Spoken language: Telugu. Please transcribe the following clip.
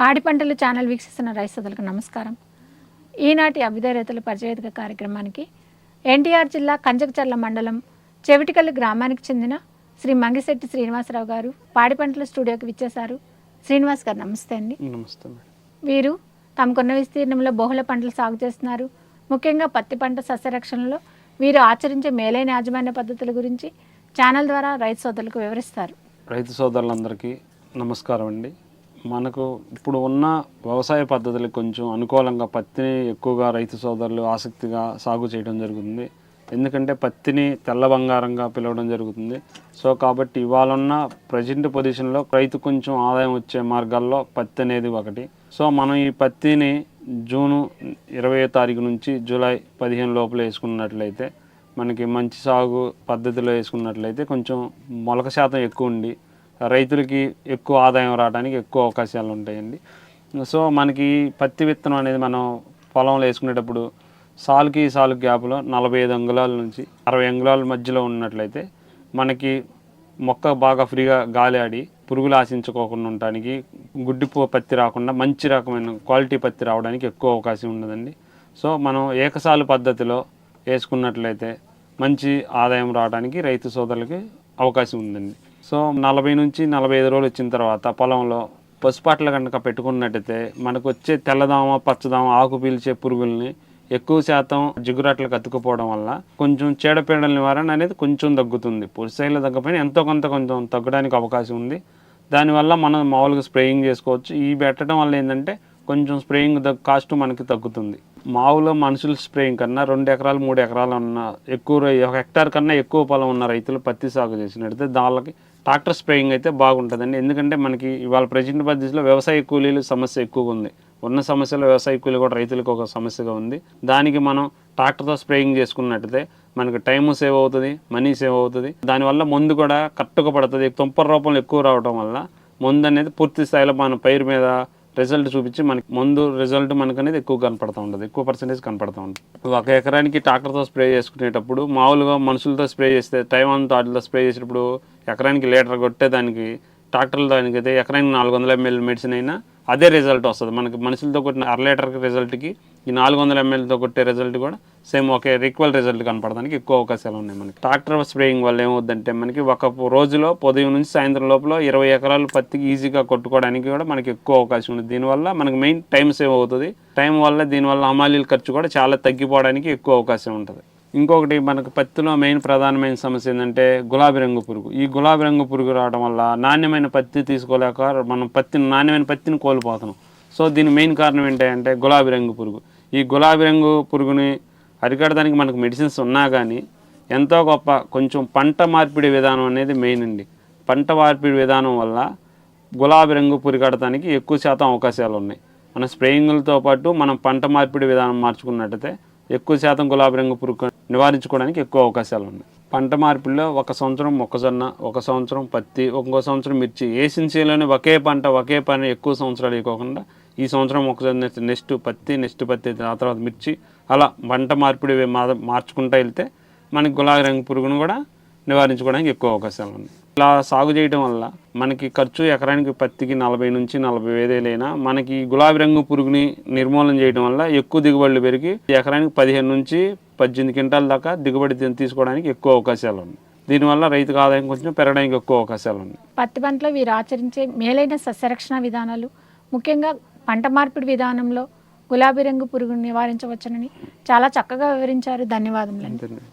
పాడి పంటలు ఛానల్ వీక్షిస్తున్న రైతులకు నమస్కారం. ఈనాటి అభ్యుదయ రైతుల పరిచయక కార్యక్రమానికి ఎన్టీఆర్ జిల్లా కంచకచర్ల మండలం చెవిటికల్లు గ్రామానికి చెందిన శ్రీ మంగిశెట్టి శ్రీనివాసరావు గారు పాడి పంటల స్టూడియోకి విచ్చేశారు. శ్రీనివాస్ గారు నమస్తే అండి. నమస్తే వీరు తమకున్న విస్తీర్ణంలో బహుళ పంటలు సాగు చేస్తున్నారు. ముఖ్యంగా పత్తి పంట సస్యరక్షణలో వీరు ఆచరించే మేలైన యాజమాన్య పద్ధతుల గురించి ఛానల్ ద్వారా రైతు సోదరులకు వివరిస్తారు. రైతు సోదరులందరికీ నమస్కారం అండి. మనకు ఇప్పుడు ఉన్న వ్యవసాయ పద్ధతులకు కొంచెం అనుకూలంగా పత్తిని ఎక్కువగా రైతు సోదరులు ఆసక్తిగా సాగు చేయడం జరుగుతుంది. ఎందుకంటే పత్తిని తెల్ల బంగారంగా పిలవడం జరుగుతుంది. సో కాబట్టి ఇవాళ ఉన్న ప్రజెంట్ పొజిషన్లో రైతు కొంచెం ఆదాయం వచ్చే మార్గాల్లో పత్తి అనేది ఒకటి. సో మనం ఈ పత్తిని జూను ఇరవై తారీఖు నుంచి జూలై పదిహేను లోపల వేసుకున్నట్లయితే మనకి మంచి సాగు పద్ధతిలో వేసుకున్నట్లయితే కొంచెం మొలక శాతం ఎక్కువ ఉండి రైతులకి ఎక్కువ ఆదాయం రావడానికి ఎక్కువ అవకాశాలు ఉంటాయండి. సో మనకి పత్తి విత్తనం అనేది మనం పొలంలో వేసుకునేటప్పుడు సాలుకి సాలు గ్యాప్లో నలభై ఐదు అంగుళాల నుంచి అరవై అంగుళాల మధ్యలో ఉన్నట్లయితే మనకి మొక్క బాగా ఫ్రీగా గాలి ఆడి పురుగులు ఆశించుకోకుండా ఉండటానికి గుడ్డిపు పత్తి రాకుండా మంచి రకమైన క్వాలిటీ పత్తి రావడానికి ఎక్కువ అవకాశం ఉన్నదండి. సో మనం ఏకసాలు పద్ధతిలో వేసుకున్నట్లయితే మంచి ఆదాయం రావడానికి రైతు సోదరులకి అవకాశం ఉందండి. సో నలభై నుంచి నలభై ఐదు రోజులు వచ్చిన తర్వాత పొలంలో పసుపాట్ల కనుక పెట్టుకున్నట్టయితే మనకు వచ్చే తెల్లదామ పచ్చదామ ఆకు పీల్చే పురుగుల్ని ఎక్కువ శాతం జిగురాట్లకు అతుక్కుపోవడం వల్ల కొంచెం చీడపీడల నివారణ అనేది కొంచెం తగ్గుతుంది. పురుసైలు తగ్గపోయిన ఎంతో కొంత కొంచెం తగ్గడానికి అవకాశం ఉంది. దానివల్ల మనం మామూలుగా స్ప్రేయింగ్ చేసుకోవచ్చు. ఈ పెట్టడం వల్ల ఏంటంటే కొంచెం స్ప్రేయింగ్ కాస్ట్ మనకి తగ్గుతుంది. మామూలుగా మనుషుల స్ప్రేయింగ్ కన్నా రెండు ఎకరాలు మూడు ఎకరాలు ఉన్న ఎక్కువ ఒక హెక్టార్ కన్నా ఎక్కువ పొలం ఉన్న రైతులు పత్తి సాగు చేసినట్టయితే దానికి ట్రాక్టర్ స్ప్రేయింగ్ అయితే బాగుంటుందండి. ఎందుకంటే మనకి ఇవాళ ప్రజెంట్ పద్ధతిలో వ్యవసాయ కూలీలు సమస్య ఎక్కువగా ఉంది. ఉన్న సమస్యలో వ్యవసాయ కూలీ కూడా రైతులకు ఒక సమస్యగా ఉంది. దానికి మనం ట్రాక్టర్తో స్ప్రేయింగ్ చేసుకున్నట్టయితే మనకి టైం సేవ్ అవుతుంది మనీ సేవ్ అవుతుంది. దానివల్ల మందు కూడా కరెక్ట్గా పడుతుంది. తుంపర రూపంలో ఎక్కువ రావడం వల్ల మందు అనేది పూర్తి స్థాయిలో మన పైరు మీద రిజల్ట్ చూపించి మనకి ముందు రిజల్ట్ మనకు అనేది ఎక్కువ కనపడుతూ ఉంటుంది. ఎక్కువ పర్సెంటేజ్ కనపడుతూ ఉంటుంది. ఒక ఎకరానికి ట్రాక్టర్తో స్ప్రే చేసుకునేటప్పుడు మామూలుగా మనుషులతో స్ప్రే చేస్తే టైం అంతా వాటితో స్ప్రే చేసేటప్పుడు ఎకరానికి లీటర్ కొట్టే దానికి ట్రాక్టర్ల దానికి అయితే ఎకరానికి నాలుగు వందల ఎంఎల్ మెడిసిన్ అయినా అదే రిజల్ట్ వస్తుంది. మనకి మనుషులతో కొట్టిన అర లీటర్కి రిజల్ట్కి ఈ నాలుగు వందల ఎంఎల్తో కొట్టే రిజల్ట్ కూడా సేమ్ ఒకే ఈక్వల్ రిజల్ట్ కనపడడానికి ఎక్కువ అవకాశాలు ఉన్నాయి మనకి. ట్రాక్టర్ స్ప్రేయింగ్ వల్ల ఏమవుద్దంటే మనకి ఒక రోజులో ఉదయం నుంచి సాయంత్రం లోపల ఇరవై ఎకరాలు పత్తికి ఈజీగా కొట్టుకోవడానికి కూడా మనకి ఎక్కువ అవకాశం ఉంది. దీనివల్ల మనకి మెయిన్ టైం సేవ్ అవుతుంది. టైం వల్ల దీనివల్ల హమాలీల ఖర్చు కూడా చాలా తగ్గిపోవడానికి ఎక్కువ అవకాశం ఉంటుంది. ఇంకొకటి మనకు పత్తిలో మెయిన్ ప్రధానమైన సమస్య ఏంటంటే గులాబీ రంగు పురుగు. ఈ గులాబీ రంగు పురుగు రావడం వల్ల నాణ్యమైన పత్తి తీసుకోలేక మనం పత్తిని నాణ్యమైన పత్తిని కోల్పోతున్నాం. సో దీని మెయిన్ కారణం ఏంటంటే గులాబీ రంగు పురుగు. ఈ గులాబీ రంగు పురుగుని అరికడడానికి మనకు మెడిసిన్స్ ఉన్నా కానీ ఎంతో గొప్ప కొంచెం పంట మార్పిడి విధానం అనేది మెయిన్ అండి. పంట మార్పిడి విధానం వల్ల గులాబీ రంగు పురికడటానికి ఎక్కువ శాతం అవకాశాలు ఉన్నాయి. మన స్ప్రేయింగ్లతో పాటు మనం పంట మార్పిడి విధానం మార్చుకున్నట్టయితే ఎక్కువ శాతం గులాబీ రంగు పురుగు నివారించుకోవడానికి ఎక్కువ అవకాశాలు ఉన్నాయి. పంట మార్పిడిలో ఒక సంవత్సరం మొక్కజొన్న ఒక సంవత్సరం పత్తి ఇంకో సంవత్సరం మిర్చి. ఏ ఒకే పంట ఒకే పని ఎక్కువ సంవత్సరాలు ఇవ్వకుండా ఈ సంవత్సరం మొక్కజొన్న నెక్స్ట్ పత్తి నెక్స్ట్ పత్తి ఆ తర్వాత మిర్చి అలా పంట మార్పిడి మా- మార్చుకుంటూ వెళ్తే మనకి గులాబీ రంగు పురుగును కూడా నివారించుకోవడానికి ఎక్కువ అవకాశాలు ఉన్నాయి. ఇలా సాగు చేయడం వల్ల మనకి ఖర్చు ఎకరానికి పత్తికి నలభై నుంచి నలభై వేలేలైనా మనకి గులాబీ రంగు పురుగుని నిర్మూలన చేయడం వల్ల ఎక్కువ దిగుబడులు పెరిగి ఎకరానికి పదిహేను నుంచి పద్దెనిమిది క్వింటాల దాకా దిగుబడి తీసుకోవడానికి ఎక్కువ అవకాశాలు ఉన్నాయి. దీనివల్ల రైతుకు ఆదాయం కొంచెం పెరగడానికి ఎక్కువ అవకాశాలు ఉన్నాయి. పత్తి పంటలో వీరు ఆచరించే మేలైన సస్యరక్షణ విధానాలు ముఖ్యంగా పంట మార్పిడి విధానంలో గులాబీ రంగు పురుగును నివారించవచ్చునని చాలా చక్కగా వివరించారు. ధన్యవాదములండి. అంతేనండి.